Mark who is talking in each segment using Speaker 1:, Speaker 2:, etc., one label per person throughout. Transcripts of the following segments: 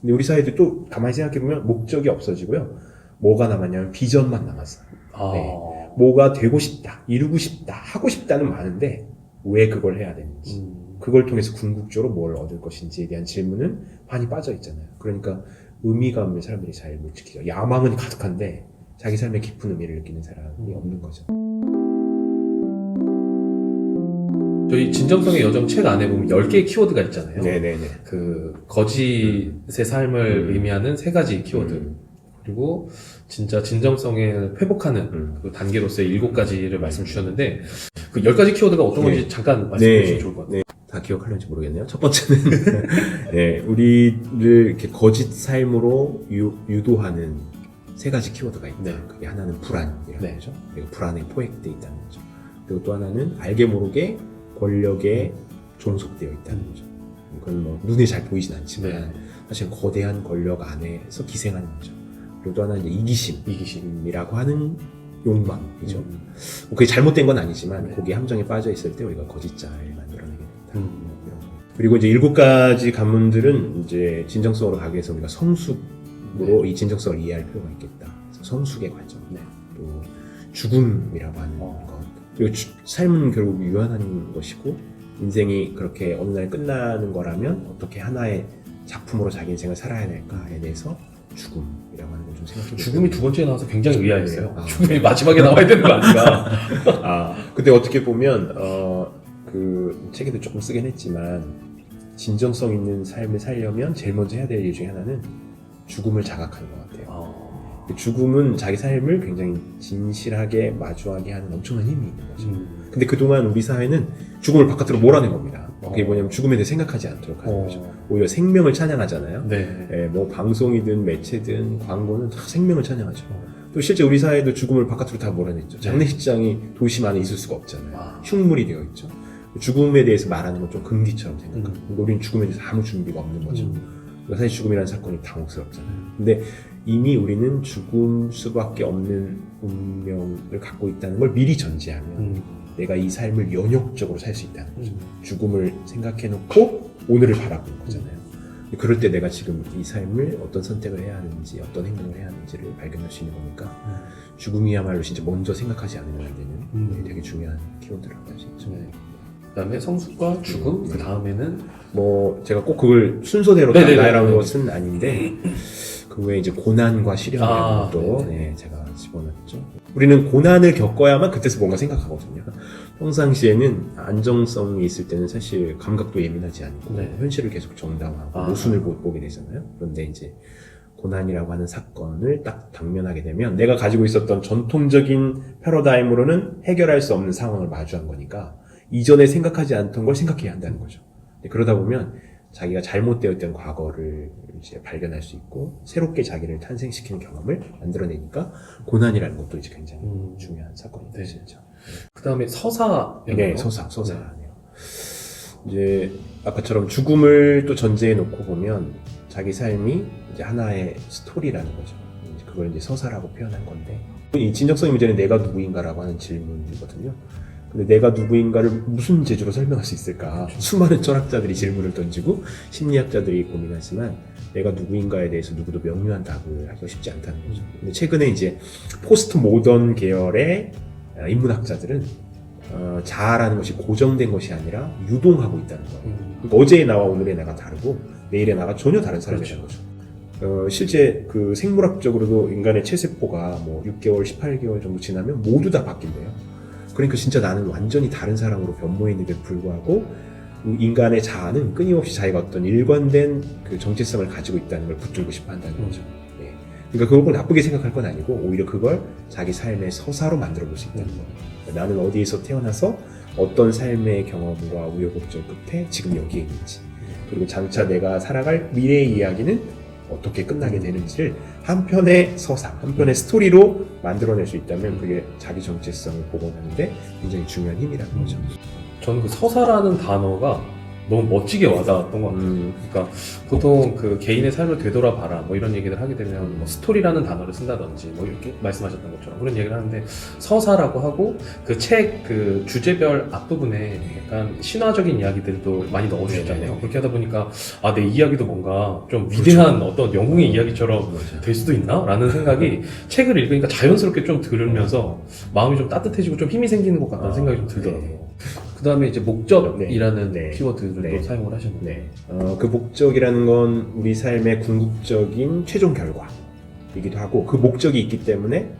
Speaker 1: 근데 우리 사회도 또 가만히 생각해 보면 목적이 없어지고요. 뭐가 남았냐면 비전만 남았어요.
Speaker 2: 아,
Speaker 1: 네. 뭐가 되고 싶다, 이루고 싶다, 하고 싶다는 많은데 왜 그걸 해야 되는지.
Speaker 2: 음,
Speaker 1: 그걸 통해서 궁극적으로 뭘 얻을 것인지에 대한 질문은 많이 빠져 있잖아요. 그러니까 없는 사람들이 잘 못 지키죠. 야망은 가득한데 자기 삶에 깊은 의미를 느끼는 사람이
Speaker 2: 음.
Speaker 1: 없는 거죠.
Speaker 2: 저희 진정성의 여정 책 안에 보면 10개의 키워드가 있잖아요.
Speaker 1: 네네네.
Speaker 2: 그 거짓의 삶을
Speaker 1: 음.
Speaker 2: 의미하는 세 가지 키워드.
Speaker 1: 음.
Speaker 2: 그리고 진짜 진정성을 회복하는
Speaker 1: 음.
Speaker 2: 그 단계로서의 일곱 가지를 말씀 주셨는데 그 열 가지 키워드가 어떤 건지
Speaker 1: 네.
Speaker 2: 잠깐 말씀해
Speaker 1: 네.
Speaker 2: 주시면 좋을 것 같아요.
Speaker 1: 다 기억하려는지 모르겠네요. 첫 번째는 네, 우리를 이렇게 거짓 삶으로 유, 유도하는 세 가지 키워드가 있다.
Speaker 2: 네.
Speaker 1: 그게 하나는 불안이라는
Speaker 2: 네.
Speaker 1: 거죠. 불안에 포획되어 있다는 거죠. 그리고 또 하나는 알게 모르게 권력에 종속되어 있다는
Speaker 2: 음.
Speaker 1: 거죠. 그건 뭐 눈에 잘 보이진 않지만
Speaker 2: 네.
Speaker 1: 사실 거대한 권력 안에서 기생하는 거죠. 그리고 또 하나는 이기심.
Speaker 2: 이기심.
Speaker 1: 이라고 하는 욕망이죠.
Speaker 2: 음.
Speaker 1: 뭐 그게 잘못된 건 아니지만
Speaker 2: 네.
Speaker 1: 거기에 함정에 빠져 있을 때 우리가 거짓자를 만들어내게 된다.
Speaker 2: 음.
Speaker 1: 그리고 이제 일곱 가지 관문들은 이제 진정성으로 가기 위해서 우리가 성숙으로 이 진정성을 이해할 필요가 있겠다. 성숙의 관점,
Speaker 2: 네.
Speaker 1: 또 죽음이라고 하는
Speaker 2: 어.
Speaker 1: 것, 그리고 주- 삶은 결국 유한한 것이고 인생이 그렇게 어느 날 끝나는 거라면 어떻게 하나의 작품으로 자기 인생을 살아야 될까에 대해서 죽음이라고 하는 걸 좀 생각해 보고
Speaker 2: 죽음이 두 번째에 나와서 굉장히 의아했어요.
Speaker 1: 아.
Speaker 2: 죽음이 마지막에 나와야 되는 거 아닌가?
Speaker 1: 아, 근데 어떻게 보면, 어, 그, 책에도 조금 쓰긴 했지만, 진정성 있는 삶을 살려면 제일 먼저 해야 될 일 중에 하나는 죽음을 자각하는 것 같아요.
Speaker 2: 어.
Speaker 1: 그 죽음은 자기 삶을 굉장히 진실하게 마주하게 하는 엄청난 힘이 있는 거죠.
Speaker 2: 음.
Speaker 1: 근데 그동안 우리 사회는 죽음을 바깥으로 몰아낸 겁니다. 그게
Speaker 2: 어.
Speaker 1: 뭐냐면 죽음에 대해 생각하지 않도록 하는
Speaker 2: 어.
Speaker 1: 거죠. 오히려 생명을 찬양하잖아요.
Speaker 2: 네.
Speaker 1: 예, 뭐 방송이든 매체든 광고는 다 생명을 찬양하죠. 또 실제 우리 사회도 죽음을 바깥으로 다 몰아냈죠. 장례식장이 도심 안에 있을 수가 없잖아요.
Speaker 2: 아.
Speaker 1: 흉물이 되어 있죠. 죽음에 대해서 말하는 건 좀 금기처럼 생각하고
Speaker 2: 음.
Speaker 1: 우리는 죽음에 대해서 아무 준비가 없는 거죠.
Speaker 2: 음.
Speaker 1: 사실 죽음이라는 사건이 당혹스럽잖아요. 근데 이미 우리는 죽을 수밖에 없는 운명을 갖고 있다는 걸 미리 전제하면
Speaker 2: 음.
Speaker 1: 내가 이 삶을 연역적으로 살 수 있다는 거죠.
Speaker 2: 음.
Speaker 1: 죽음을 생각해 놓고 오늘을 바라보는 거잖아요. 그럴 때 내가 지금 이 삶을 어떤 선택을 해야 하는지 어떤 행동을 해야 하는지를 발견할 수 있는 거니까 죽음이야말로 진짜 먼저 생각하지 않으면 안 되는
Speaker 2: 음.
Speaker 1: 되게 중요한 키워드라고 할수 있죠.
Speaker 2: 네. 그다음에 성숙과 죽음, 그 다음에는
Speaker 1: 뭐 제가 꼭 그걸 순서대로
Speaker 2: 네네네.
Speaker 1: 나열한 것은 아닌데 그 외에 이제 고난과 시련이라는
Speaker 2: 아,
Speaker 1: 것도
Speaker 2: 네네.
Speaker 1: 네, 제가 집어넣었죠. 우리는 고난을 겪어야만 그때서 뭔가 생각하거든요. 평상시에는 안정성이 있을 때는 사실 감각도 예민하지 않고
Speaker 2: 네.
Speaker 1: 현실을 계속 정당화하고
Speaker 2: 아.
Speaker 1: 모순을 보- 보게 되잖아요. 그런데 이제 고난이라고 하는 사건을 딱 당면하게 되면 내가 가지고 있었던 전통적인 패러다임으로는 해결할 수 없는 상황을 마주한 거니까 이전에 생각하지 않던 걸 생각해야 한다는 거죠. 그러다 보면 자기가 잘못되어 있던 과거를 이제 발견할 수 있고 새롭게 자기를 탄생시키는 경험을 만들어내니까 고난이라는 것도 이제 굉장히
Speaker 2: 음.
Speaker 1: 중요한 사건이
Speaker 2: 네.
Speaker 1: 될수 있죠.
Speaker 2: 그 다음에 서사.
Speaker 1: 네, 서사, 서사네요. 이제 아까처럼 죽음을 또 전제해 놓고 보면 자기 삶이 이제 하나의 스토리라는 거죠. 이제 그걸 이제 서사라고 표현한 건데 이 진정성의 문제는 내가 누구인가라고 하는 질문이거든요. 근데 내가 누구인가를 무슨 재주로 설명할 수 있을까? 수많은 철학자들이 질문을 던지고 심리학자들이 고민하지만 내가 누구인가에 대해서 누구도 명료한 답을 하기가 쉽지 않다는 거죠. 근데 최근에 이제 포스트 모던 계열의 아, 인문학자들은 어, 자아라는 것이 고정된 것이 아니라 유동하고 있다는 거예요.
Speaker 2: 음.
Speaker 1: 그러니까 어제의 나와 오늘의 나가 다르고 내일의 나가 전혀 다른 사람이라는 거죠. 어, 실제 그 생물학적으로도 인간의 체세포가 뭐 6개월, 18개월 정도 지나면 모두 다 바뀐대요. 그러니까 진짜 나는 완전히 다른 사람으로 변모해 있는데도 불구하고 그 인간의 자아는 끊임없이 자기가 어떤 일관된 그 정체성을 가지고 있다는 걸 붙들고 싶어 한다는 거죠. 예. 그러니까 그걸 나쁘게 생각할 건 아니고 오히려 그걸 자기 삶의 서사로 만들어 볼 수 있다는 거예요. 그러니까 나는 어디에서 태어나서 어떤 삶의 경험과 우여곡절 끝에 지금 여기에 있는지 그리고 장차 내가 살아갈 미래의 이야기는 어떻게 끝나게 되는지를 한 편의 서사, 한 편의 스토리로 만들어낼 수 있다면 그게 자기 정체성을 복원하는데 굉장히 중요한 힘이라는 거죠.
Speaker 2: 저는 그 서사라는 단어가 너무 멋지게 와닿았던 것 같아요.
Speaker 1: 음,
Speaker 2: 그러니까 보통 그 개인의 삶을 되돌아봐라 뭐 이런 얘기를 하게 되면 뭐 스토리라는 단어를 쓴다든지 뭐 이렇게 말씀하셨던 것처럼 그런 얘기를 하는데 서사라고 하고 그 책 그 주제별 앞부분에 약간 신화적인 이야기들도 많이 넣어주셨잖아요.
Speaker 1: 네네네.
Speaker 2: 그렇게 하다 보니까 아 내 이야기도 뭔가 좀 위대한 어떤 영웅의 이야기처럼
Speaker 1: 맞아요.
Speaker 2: 될 수도 있나? 라는 생각이 책을 읽으니까 자연스럽게 좀 들으면서 마음이 좀 따뜻해지고 좀 힘이 생기는 것 같다는
Speaker 1: 아,
Speaker 2: 생각이 좀 들더라고요. 그 다음에 이제 목적이라는
Speaker 1: 네. 네.
Speaker 2: 키워드를
Speaker 1: 네.
Speaker 2: 또 사용을 하셨는데
Speaker 1: 네. 어, 그 목적이라는 건 우리 삶의 궁극적인 최종 결과이기도 하고 그 목적이 있기 때문에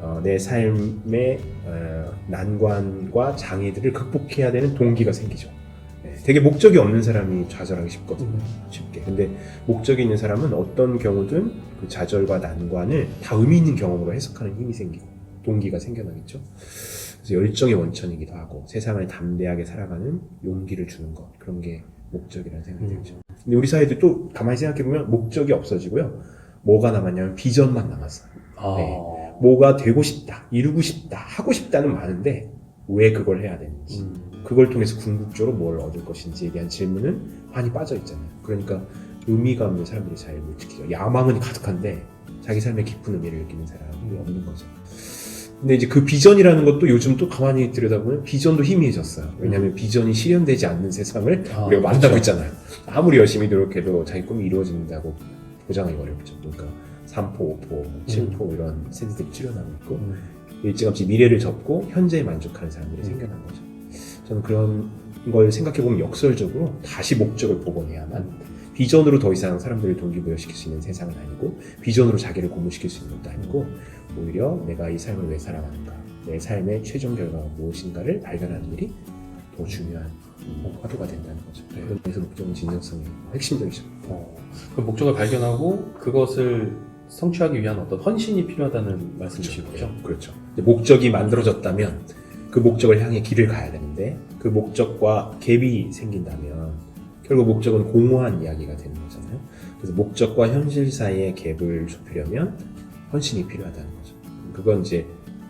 Speaker 1: 어, 내 삶의 어, 난관과 장애들을 극복해야 되는 동기가 생기죠. 네, 되게 목적이 없는 사람이 좌절하기 쉽거든요. 쉽게. 근데 목적이 있는 사람은 어떤 경우든 그 좌절과 난관을 다 의미 있는 경험으로 해석하는 힘이 생기고 동기가 생겨나겠죠. 그래서 열정의 원천이기도 하고 세상을 담대하게 살아가는 용기를 주는 것 그런 게 목적이라는 생각이
Speaker 2: 음.
Speaker 1: 들죠. 근데 우리 사회도 또 가만히 생각해 보면 목적이 없어지고요. 뭐가 남았냐면 비전만 남았어요.
Speaker 2: 아,
Speaker 1: 네. 뭐가 되고 싶다, 이루고 싶다, 하고 싶다는 많은데 왜 그걸 해야 되는지,
Speaker 2: 음,
Speaker 1: 그걸 통해서 궁극적으로 뭘 얻을 것인지에 대한 질문은 많이 빠져 있잖아요. 그러니까 의미가 없는 사람들이 잘못 지키죠. 야망은 가득한데 자기 삶의 깊은 의미를 느끼는 사람이 없는 거죠. 근데 이제 그 비전이라는 것도 요즘 또 가만히 들여다보면 비전도 희미해졌어요. 왜냐하면 비전이 실현되지 않는 세상을
Speaker 2: 아,
Speaker 1: 우리가 만나고
Speaker 2: 그렇죠.
Speaker 1: 있잖아요. 아무리 열심히 노력해도 자기 꿈이 이루어진다고 보장하기 어렵죠. 그러니까 3포, 5포, 7포 이런 세대들이 출현하고 있고
Speaker 2: 음.
Speaker 1: 일찌감치 미래를 접고 현재에 만족하는 사람들이
Speaker 2: 음.
Speaker 1: 생겨난 거죠. 저는 그런 걸 생각해보면 역설적으로 다시 목적을 복원해야만 비전으로 더 이상 사람들을 동기부여시킬 수 있는 세상은 아니고 비전으로 자기를 고무시킬 수 있는 것도 아니고 오히려 내가 이 삶을 왜 살아가는가 내 삶의 최종 결과가 무엇인가를 발견하는 일이 더 중요한 음, 화두가 된다는 거죠.
Speaker 2: 네.
Speaker 1: 그런 데서 목적은 진정성이 핵심적이죠.
Speaker 2: 어, 그 목적을 발견하고 그것을 성취하기 위한 어떤 헌신이 필요하다는 말씀이신 거죠?
Speaker 1: 그렇죠. 이제 목적이 만들어졌다면 그 목적을 향해 길을 가야 되는데 그 목적과 갭이 생긴다면 결국 목적은 공허한 이야기가 되는 거잖아요. 그래서 목적과 현실 사이의 갭을 좁히려면 헌신이 필요하다는 거죠. 그건 이제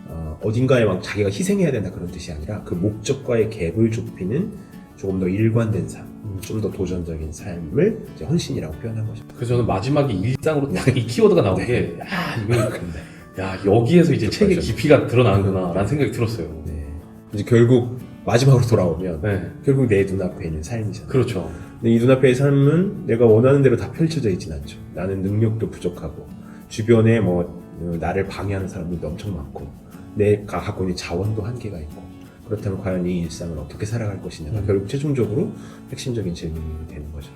Speaker 1: 어, 어딘가에 막 자기가 희생해야 된다 그런 뜻이 아니라 그 목적과의 갭을 좁히는 조금 더 일관된 삶,
Speaker 2: 음.
Speaker 1: 좀더 도전적인 삶을 이제 헌신이라고 표현한 거죠.
Speaker 2: 그래서 저는 마지막에 일상으로 딱 이 키워드가 나온
Speaker 1: 네.
Speaker 2: 게, 야, 이거, 야, 여기에서 이제 책의
Speaker 1: 맞아요.
Speaker 2: 깊이가 드러나는구나, 라는 생각이 들었어요.
Speaker 1: 네. 이제 결국 마지막으로 돌아오면
Speaker 2: 네.
Speaker 1: 결국 내 눈앞에 있는 삶이잖아요.
Speaker 2: 그렇죠.
Speaker 1: 근데 이 눈앞의 삶은 내가 원하는 대로 다 펼쳐져 있진 않죠. 나는 능력도 부족하고 주변에 뭐 어, 나를 방해하는 사람들도 엄청 많고 내가 갖고 있는 자원도 한계가 있고 그렇다면 과연 이 일상을 어떻게 살아갈 것이냐가
Speaker 2: 음.
Speaker 1: 결국 최종적으로 핵심적인 질문이 되는 거죠.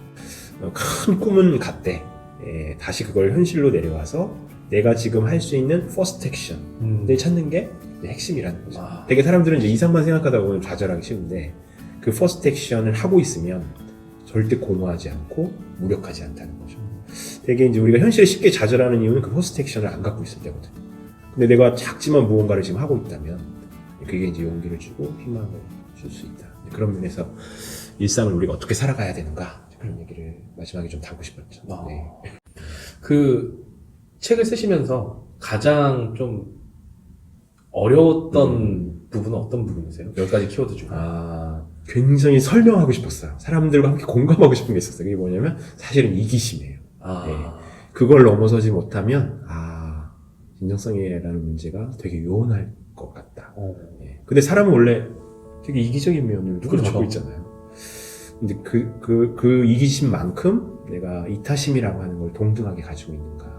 Speaker 1: 어, 큰 꿈은 갔대. 예, 다시 그걸 현실로 내려와서 내가 지금 할 수 있는 퍼스트 액션을
Speaker 2: 음.
Speaker 1: 찾는 게 핵심이라는 거죠.
Speaker 2: 아.
Speaker 1: 되게 사람들은 이제 이상만 생각하다 보면 좌절하기 쉬운데 그 퍼스트 액션을 하고 있으면 절대 공허하지 않고 무력하지 않다는 거죠. 되게 이제 우리가 현실에 쉽게 좌절하는 이유는 그 퍼스트 액션을 안 갖고 있을 때거든. 근데 내가 작지만 무언가를 지금 하고 있다면 그게 이제 용기를 주고 희망을 줄 수 있다. 그런 면에서 일상을 우리가 어떻게 살아가야 되는가 그런 얘기를 마지막에 좀 담고 싶었죠.
Speaker 2: 아.
Speaker 1: 네.
Speaker 2: 그 책을 쓰시면서 가장 좀 어려웠던 부분은 어떤 부분이세요? 열 가지 키워드 중에.
Speaker 1: 아, 굉장히 설명하고 싶었어요. 사람들과 함께 공감하고 싶은 게 있었어요. 그게 뭐냐면 사실은 이기심이에요.
Speaker 2: 아,
Speaker 1: 네. 그걸 넘어서지 못하면 아 진정성이라는 문제가 되게 요원할 것 같다.
Speaker 2: 어.
Speaker 1: 예. 근데 사람은 원래 되게 이기적인 면을 누구나
Speaker 2: 그렇죠.
Speaker 1: 갖고 있잖아요. 근데 그, 그, 그 이기심만큼 내가 이타심이라고 하는 걸 동등하게 가지고 있는가.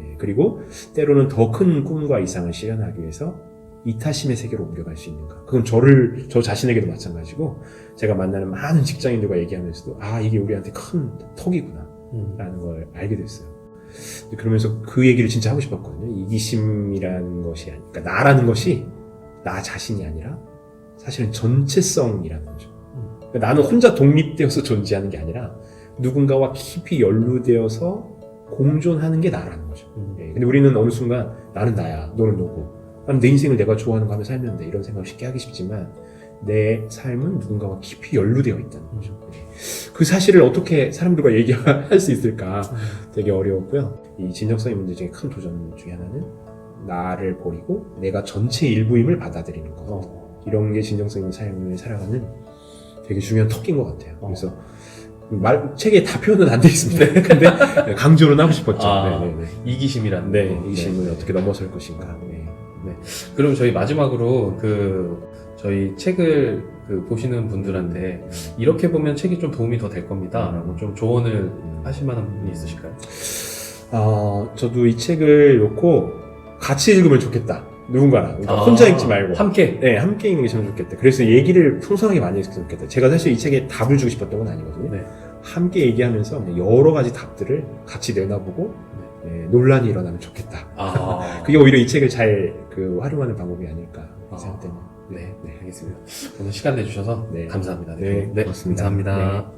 Speaker 1: 예. 그리고 때로는 더 큰 꿈과 이상을 실현하기 위해서 이타심의 세계로 옮겨갈 수 있는가. 그건 저를, 저 자신에게도 마찬가지고 제가 만나는 많은 직장인들과 얘기하면서도 아, 이게 우리한테 큰 턱이구나.
Speaker 2: 음.
Speaker 1: 라는 걸 알게 됐어요. 그러면서 그 얘기를 진짜 하고 싶었거든요. 이기심이라는 것이 아니, 그러니까 나라는 것이 나 자신이 아니라 사실은 전체성이라는 거죠.
Speaker 2: 음.
Speaker 1: 그러니까 나는 혼자 독립되어서 존재하는 게 아니라 누군가와 깊이 연루되어서 공존하는 게 나라는 거죠.
Speaker 2: 음.
Speaker 1: 예, 근데 우리는 어느 순간 나는 나야, 너는 너고, 나는 내 인생을 내가 좋아하는 거 하며 살면 돼 이런 생각을 쉽게 하기 쉽지만 내 삶은 누군가와 깊이 연루되어 있다는 거죠. 예. 그 사실을 어떻게 사람들과 얘기할 수 있을까 되게 어려웠고요. 이 진정성의 문제 중에 큰 도전 중에 하나는 나를 버리고 내가 전체 일부임을 받아들이는 것.
Speaker 2: 어.
Speaker 1: 이런 게 진정성 있는 삶을 살아가는 되게 중요한 턱인 것 같아요.
Speaker 2: 어.
Speaker 1: 그래서 말 책에 다 표현은 안 돼 있습니다. 근데 강조는 하고 싶었죠.
Speaker 2: 아,
Speaker 1: 네, 네, 네.
Speaker 2: 이기심이라는
Speaker 1: 네,
Speaker 2: 거.
Speaker 1: 이 질문을 어떻게 넘어설 것인가. 네.
Speaker 2: 그럼 저희 마지막으로 그 저희 책을 그 보시는 분들한테 이렇게 보면 책이 좀 도움이 더 될 겁니다라고 좀 조언을
Speaker 1: 음.
Speaker 2: 하실 만한 부분이 있으실까요?
Speaker 1: 아, 저도 이 책을 놓고 같이 읽으면 좋겠다. 누군가랑. 그러니까
Speaker 2: 아,
Speaker 1: 혼자 읽지 말고.
Speaker 2: 함께
Speaker 1: 네, 함께 읽는 게 참 좋겠다. 그래서 얘기를 풍성하게 많이 했으면 좋겠다. 제가 사실 이 책에 답을 주고 싶었던 건 아니거든요.
Speaker 2: 네.
Speaker 1: 함께 얘기하면서 여러 가지 답들을 같이 내놔보고 네, 논란이 일어나면 좋겠다.
Speaker 2: 아
Speaker 1: 그게 오히려 이 책을 잘 그 활용하는 방법이 아닐까
Speaker 2: 아.
Speaker 1: 생각되는.
Speaker 2: 네, 네, 알겠습니다. 오늘 시간 내주셔서
Speaker 1: 네.
Speaker 2: 감사합니다.
Speaker 1: 네,
Speaker 2: 네,
Speaker 1: 고맙습니다.
Speaker 2: 감사합니다.